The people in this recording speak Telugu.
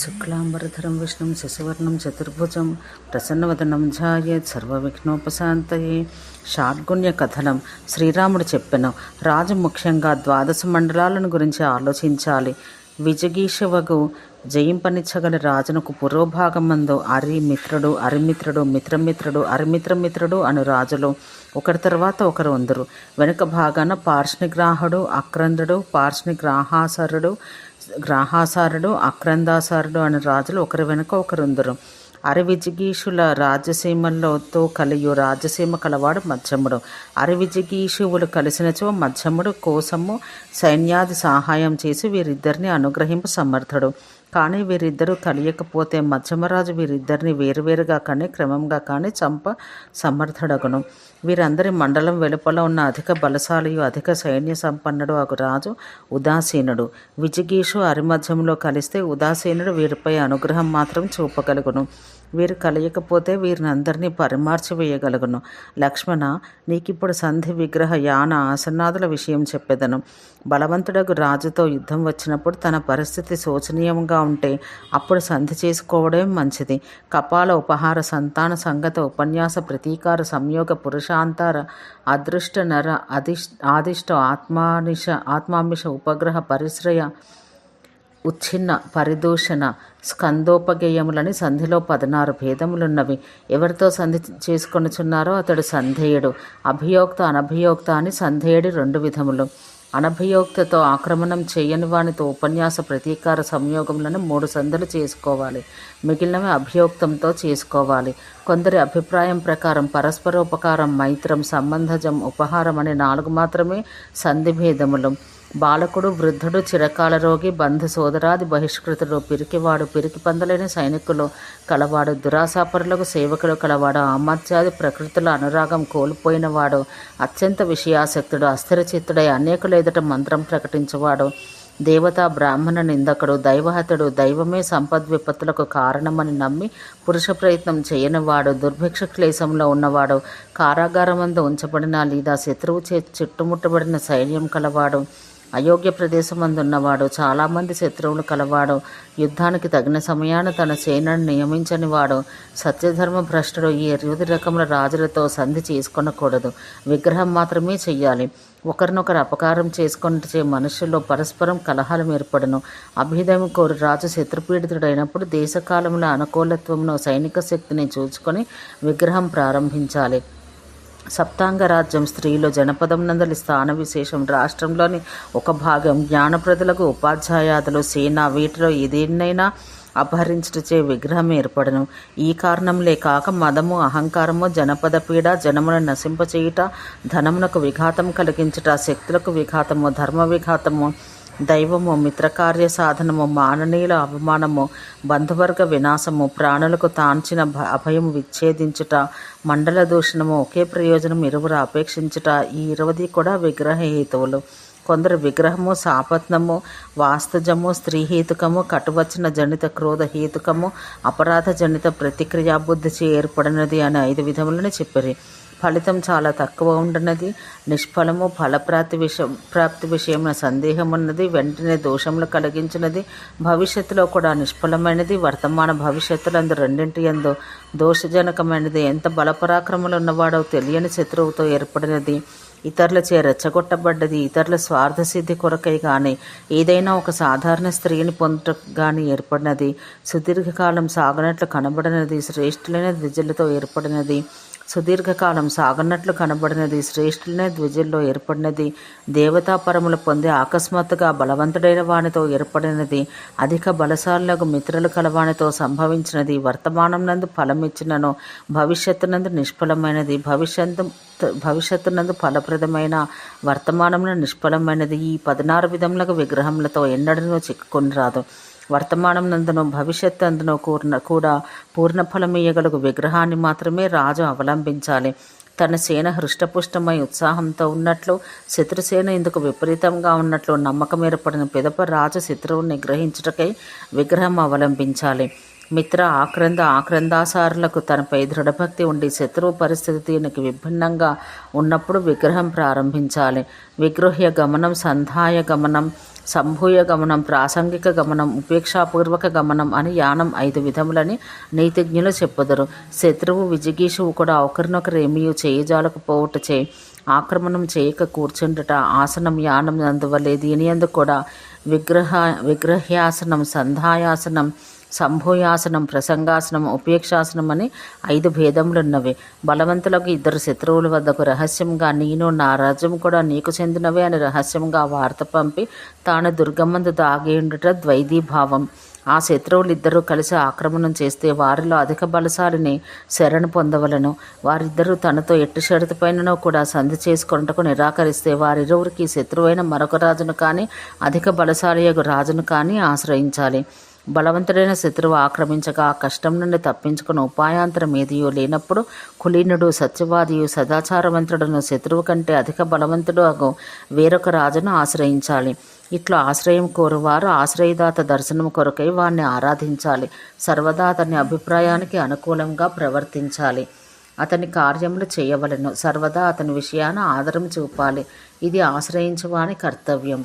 శుక్లాంబరధరం విష్ణుం శశివర్ణం చతుర్భుజం ప్రసన్నవదనం ఝాయేత్ సర్వవిఘ్నోపశాంతయే షాడ్గుణ్య కథనం శ్రీరాముడు చెప్పెను. రాజు ముఖ్యంగా ద్వాదశ మండలాలను గురించి ఆలోచించాలి. విజగీషవగు జయింపనిచ్చగల రాజునకు పురోభాగమందు అరి మిత్రుడు అరిమిత్రుడు మిత్రమిత్రుడు అరిమిత్రమిత్రుడు అను రాజులు ఒకరి తర్వాత ఒకరు ఉందరు. వెనుక భాగాన పార్ష్ణిగ్రాహుడు అక్రందుడు పార్ష్ణిగ్రాహాసరుడు గ్రహాసారుడు అక్రందాసారుడు అనే రాజులు ఒకరి వెనుక ఒకరు ఉందరు అరివిజిగీషుల రాజసీమలతో కలియు రాజసీమ కలవాడు మధ్యముడు. అరివిజిగీషువులు కలిసినచో మధ్యముడు కోసము సైన్యాది సహాయం చేసి వీరిద్దరిని అనుగ్రహింపు సమర్థుడు. కానీ వీరిద్దరూ కలియకపోతే మధ్యమరాజు వీరిద్దరిని వేరువేరుగా కానీ క్రమంగా కానీ చంప సమర్థుడగును. వీరందరి మండలం వెలుపల ఉన్న అధిక బలశాలియు అధిక సైన్య సంపన్నుడు అగు రాజు ఉదాసీనుడు. విజిగీషు అరిమధ్యంలో కలిస్తే ఉదాసీనుడు వీరిపై అనుగ్రహం మాత్రం చూపగలుగును. వీరు కలయకపోతే వీరిని అందరినీ పరిమార్చి వేయగలుగును. లక్ష్మణ నీకిప్పుడు సంధి విగ్రహ యాన ఆసనాదుల విషయం చెప్పెదను. బలవంతుడకు రాజుతో యుద్ధం వచ్చినప్పుడు తన పరిస్థితి శోచనీయంగా ఉంటే అప్పుడు సంధి చేసుకోవడమే మంచిది. కపాల ఉపహార సంతాన సంగత ఉపన్యాస ప్రతీకార సంయోగ పురుషాంతార అదృష్ట నర అధిష్ ఆదిష్ట ఆత్మానిష ఆత్మామిష ఉపగ్రహ పరిశ్రయ ఉచ్ఛిన్న పరిదూషణ స్కందోపగేయములని సంధిలో పదనారు భేదములున్నవి. ఎవరితో సంధి చేసుకొనుచున్నారో అతడు సంధేయుడు. అభియోక్త అనభియోక్త అని సంధేయుడి రెండు విధములు. అనభియోక్తతో ఆక్రమణం చేయని వానితో ఉపన్యాస ప్రతీకార సంయోగములను మూడు సంధులు చేసుకోవాలి. మిగిలినవి అభియోక్తంతో చేసుకోవాలి. కొందరి అభిప్రాయం ప్రకారం పరస్పరోపకారం మైత్రం సంబంధజం ఉపహారం అనే నాలుగు మాత్రమే సంధి భేదములు బాలకుడు వృద్ధుడు చిరకాల రోగి బంధు సోదరాది బహిష్కృతుడు పిరికివాడు పిరికి పందలేని సైనికులు కలవాడు దురాశాపరులకు సేవకులు కలవాడు అమర్త్యాది ప్రకృతుల అనురాగం కోల్పోయినవాడు అత్యంత విషయాసక్తుడు అస్థిరచిత్తుడై అనేకుల ఎదుట మంత్రం ప్రకటించేవాడు. దేవతా బ్రాహ్మణ నిందకుడు దైవహతుడు దైవమే సంపద్ విపత్తులకు కారణమని నమ్మి పురుష ప్రయత్నం చేయనివాడు దుర్భిక్ష క్లేశంలో ఉన్నవాడు కారాగారమందు ఉంచబడిన లేదా శత్రువు చే చుట్టుముట్టబడిన సైన్యం కలవాడు. అయోగ్య ప్రదేశమందున్నవాడు చాలామంది శత్రువులు కలవాడు. యుద్ధానికి తగిన సమయాన తన సేనను నియమించని వాడు సత్యధర్మ భ్రష్టుడు ఈ ఇరువుది రకముల రాజులతో సంధి చేసుకొనకూడదు. విగ్రహం మాత్రమే చెయ్యాలి. ఒకరినొకరు అపకారం చేసుకొనిచే మనుషుల్లో పరస్పరం కలహాలు ఏర్పడను. అభ్యుదయం కోరు రాజు శత్రుపీడితుడైనప్పుడు దేశకాలంలో అనుకూలత్వంలో సైనిక శక్తిని చూచుకొని విగ్రహం ప్రారంభించాలి. సప్తాంగ రాజ్యం స్త్రీలు జనపదం నందలి స్థాన విశేషం రాష్ట్రంలోని ఒక భాగం జ్ఞానప్రదులకు ఉపాధ్యాయాదులు సేన వీటిలో ఏదేనైనా అపహరించుటచే విగ్రహం ఏర్పడను. ఈ కారణంలే కాక మదము అహంకారము జనపద పీడ జనమును నశింపచేయుట ధనమునకు విఘాతం కలిగించుట శక్తులకు విఘాతము ధర్మ విఘాతము దైవము మిత్రకార్య సాధనము మాననీయుల అవమానము బంధువర్గ వినాశము ప్రాణులకు తాంచిన అభయం విచ్ఛేదించుట మండల దూషణము ఒకే ప్రయోజనం ఇరువురు అపేక్షించుట ఈ ఇరవది కూడా విగ్రహ హేతువులు కొందరు విగ్రహము సాపత్నము వాస్తుజము స్త్రీహేతుకము కటువచన జనిత క్రోధ హేతుకము అపరాధ జనిత ప్రతిక్రియాబుద్ధిచి ఏర్పడినది అని ఐదు విధములను చెప్పారు. ఫలితం చాలా తక్కువ ఉండినది నిష్ఫలము ఫలప్రాప్తి విషయం ప్రాప్తి విషయమైన సందేహం ఉన్నది. వెంటనే దోషములు కలిగించినది. భవిష్యత్తులో కూడా నిష్ఫలమైనది. వర్తమాన భవిష్యత్తులందు రెండింటి ఎందు దోషజనకమైనది. ఎంత బలపరాక్రములు ఉన్నవాడో తెలియని శత్రువుతో ఏర్పడినది. ఇతరులచే రెచ్చగొట్టబడ్డది. ఇతరుల స్వార్థసిద్ధి కొరకై కానీ ఏదైనా ఒక సాధారణ స్త్రీని పొందుట కానీ ఏర్పడినది. సుదీర్ఘకాలం సాగనట్లు కనబడినది. శ్రేష్ఠులైన విజులతో ఏర్పడినది. సుదీర్ఘకాలం సాగనట్లు కనబడినది శ్రేష్ఠులనే ద్విజుల్లో ఏర్పడినది దేవతాపరములు పొంది అకస్మాత్తుగా బలవంతుడైన వానితో ఏర్పడినది అధిక బలశాలకు మిత్రులు కలవానితో సంభవించినది వర్తమానం నందు ఫలమిచ్చినను భవిష్యత్తునందు నిష్ఫలమైనది భవిష్యత్తు భవిష్యత్తునందు ఫలప్రదమైన వర్తమానంలో నిష్ఫలమైనది ఈ పదనారు విధములకు విగ్రహములతో ఎన్నడనూ చిక్కుకొని రాదు వర్తమానం భవిష్యత్తు అందునో కూర్ణ కూడా పూర్ణఫలమీయగలుగు విగ్రహాన్ని మాత్రమే రాజు అవలంబించాలి. తన సేన హృష్టపుష్టమై ఉత్సాహంతో ఉన్నట్లు శత్రుసేన ఇందుకు విపరీతంగా ఉన్నట్లు నమ్మకం ఏర్పడిన పిదప రాజు శత్రువుని గ్రహించుటకై విగ్రహం అవలంబించాలి. మిత్ర ఆక్రంద ఆక్రందాసారులకు తనపై దృఢభక్తి ఉండి శత్రువు పరిస్థితి దీనికి విభిన్నంగా ఉన్నప్పుడు విగ్రహం ప్రారంభించాలి. విగృహ్య గమనం సంధాయ గమనం సంభూయ గమనం ప్రాసంగిక గమనం ఉపేక్షాపూర్వక గమనం అని యానం ఐదు విధములని నీతిజ్ఞులు చెప్పుదరు. శత్రువు విజిగీషువు కూడా ఒకరినొకరు ఏమీ చేయజాలకపోవుట చే ఆక్రమణం చేయక కూర్చుండుట ఆసనం యానం అందువల్లే దీని అందు కూడా విగ్రహ విగ్రహ్యాసనం సంధాయాసనం సంభూయాసనం ప్రసంగాసనం ఉపేక్షాసనం అని ఐదు భేదములున్నవి. బలవంతులకు ఇద్దరు శత్రువుల వద్దకు రహస్యంగా నేను నా రాజ్యం కూడా నీకు చెందినవే అని రహస్యంగా వార్త పంపి తాను దుర్గమ్మందు దాగియుండుట ద్వైదీభావం ఆ శత్రువులిద్దరూ కలిసి ఆక్రమణం చేస్తే వారిలో అధిక బలశాలిని శరణు పొందవలను. వారిద్దరూ తనతో ఎట్టి షరతుపైనను కూడా సంధి చేసుకొనుటకు నిరాకరిస్తే వారిరువురికి శత్రువైన మరొక రాజును కానీ అధిక బలశాలియగు రాజును కానీ ఆశ్రయించాలి. బలవంతుడైన శత్రువు ఆక్రమించగా ఆ కష్టం నుండి తప్పించుకుని ఉపాయాంతరం ఏదియో లేనప్పుడు కులీనుడు సత్యవాదియు సదాచారవంతుడును శత్రువు కంటే అధిక బలవంతుడు అగు వేరొక రాజును ఆశ్రయించాలి. ఇట్లా ఆశ్రయం కోరువారు ఆశ్రయదాత దర్శనం కొరకై వారిని ఆరాధించాలి. సర్వదా అతని అభిప్రాయానికి అనుకూలంగా ప్రవర్తించాలి. అతని కార్యములు చేయవలను. సర్వదా అతని విషయాన ఆదరం చూపాలి. ఇది ఆశ్రయించువాని కర్తవ్యం.